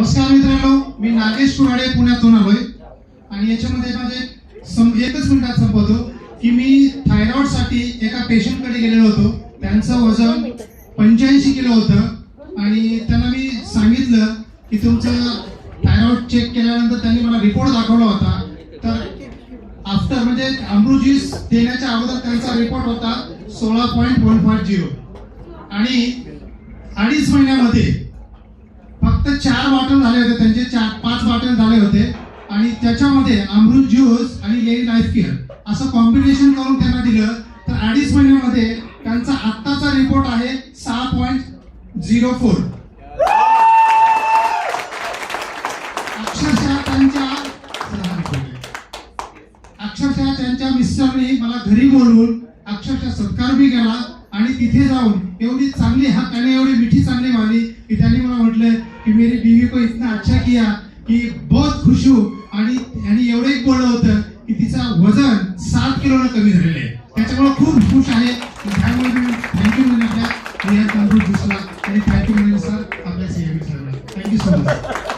नमस्कार मित्रांनो मी नागेश कुराडे पुण्यातून आलोय. आणि याच्यामध्ये माझे सम एकच मिनिटात संपवतो की मी थायरॉइडसाठी एका पेशंटकडे गेलेलो होतो. त्यांचं वजन पंच्याऐंशी किलो होतं. आणि त्यांना मी सांगितलं की तुमचं थायरॉइड चेक केल्यानंतर त्यांनी मला रिपोर्ट दाखवला होता. तर आफ्टर म्हणजे अमृत देण्याच्या अगोदर त्यांचा रिपोर्ट होता सोळा पॉईंट वन फाय झिरो. आणि अडीच महिन्यामध्ये चार झाले होते त्यांचे चार पाच वाटण झाले होते. आणि त्याच्यामध्ये अमृत ज्यूस आणि लेडी लाईफ केअर असं कॉम्बिनेशन करून त्यांना दिलं. तर अडीच महिन्यामध्ये त्यांचा आत्ताचा रिपोर्ट आहे सहा पॉईंट झिरो फोर अक्षरशः त्यांच्या अक्षरशः त्यांच्या मिस्टरने मला घरी बोलवून अक्षरशः सत्कार बी केला आणि तिथे जाऊन एवढी चांगली हा त्याने एवढी मिठी चांगली मानली की त्यांनी मला म्हटलं की मेरी बीवी को इतना अच्छा किया की बहुत खुश हूं. आणि आणि एवढं एक बोललं होतं की तिचं वजन सात किलोनं कमी झालेलं आहे. त्याच्यामुळे खूप खुश आहे. त्यामुळे मी थँक्यू म्हणून आपल्या रिया तांदूळ दिसला. आणि थँक्यू म्हणून सर आपल्या सीएम थँक्यू सो मच